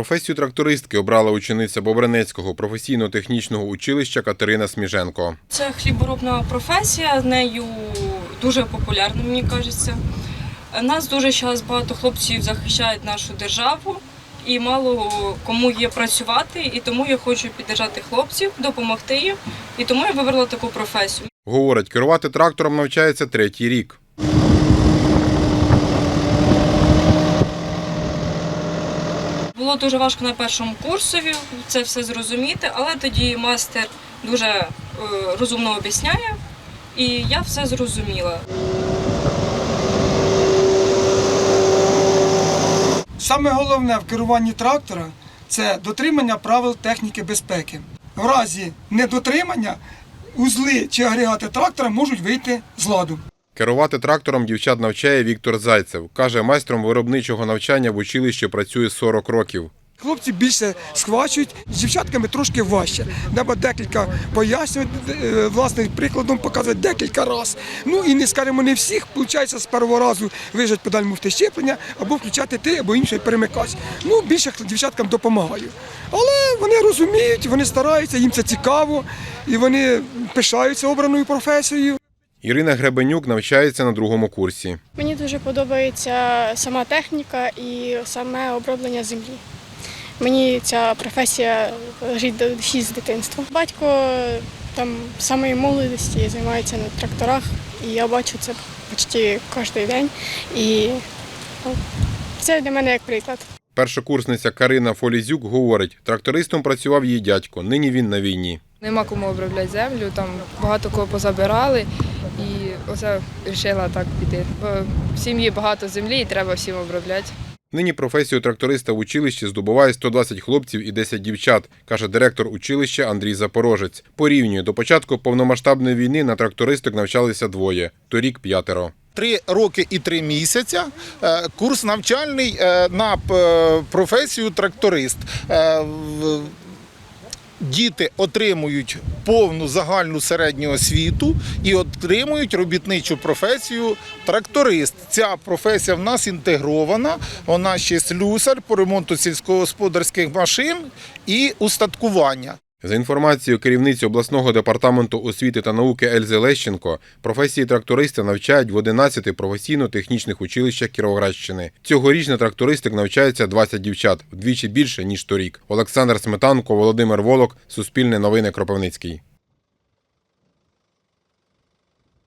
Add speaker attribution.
Speaker 1: Професію трактористки обрала учениця Бобринецького професійно-технічного училища Катерина Сміженко.
Speaker 2: Це хліборобна професія, з нею дуже популярна, мені кажеться. Нас дуже зараз багато хлопців захищають нашу державу, і мало кому є працювати, і тому я хочу підтримати хлопців, допомогти їм, і тому я вибрала таку професію.
Speaker 1: Говорить, керувати трактором навчається третій рік.
Speaker 2: Було дуже важко на першому курсові це все зрозуміти, але тоді мастер дуже е, розумно об'ясняє, і я все зрозуміла.
Speaker 3: Саме головне в керуванні трактора це дотримання правил техніки безпеки. В разі недотримання узли чи агрегати трактора можуть вийти з ладу.
Speaker 1: Керувати трактором дівчат навчає Віктор Зайцев. Каже, майстром виробничого навчання в училищі працює 40 років.
Speaker 3: Хлопці більше схвачують, з дівчатками трошки важче. Треба декілька пояснювати, е, власним прикладом показувати декілька разів. Ну і не скажімо, не всіх, виходить, з першого разу вижать педаль щеплення або включати ти, або інший перемикач. Ну, більше дівчаткам допомагаю. Але вони розуміють, вони стараються, їм це цікаво, і вони пишаються обраною професією.
Speaker 1: Ірина Гребенюк навчається на другому курсі.
Speaker 4: Мені дуже подобається сама техніка і саме оброблення землі. Мені ця професія лежить з дитинства. Батько там самої молодості займається на тракторах, і я бачу це почти кожен день. І ну, це для мене як приклад.
Speaker 1: Першокурсниця Карина Фолізюк говорить, трактористом працював її дядько, нині він на війні.
Speaker 5: Нема кому обробляти землю, там багато кого позабирали, і оце вирішила так піти. Бо в сім'ї багато землі і треба всім обробляти.
Speaker 1: Нині професію тракториста в училищі здобуває 120 хлопців і 10 дівчат, каже директор училища Андрій Запорожець. Порівнює, до початку повномасштабної війни на трактористок навчалися двоє, торік п'ятеро.
Speaker 6: Три роки і три місяця. Е, Курс навчальний е, на е, професію тракторист. Діти отримують повну загальну середню освіту і отримують робітничу професію тракторист. Ця професія в нас інтегрована. Вона ще слюсар по ремонту сільськогосподарських машин і устаткування.
Speaker 1: За інформацією керівниці обласного департаменту освіти та науки Ельзи Лещенко, професії тракториста навчають в 11 професійно-технічних училищах Кіровоградщини. Цьогоріч на трактористик навчається 20 дівчат, вдвічі більше ніж торік. Олександр Сметанко, Володимир Волок, Суспільне новини Кропивницький.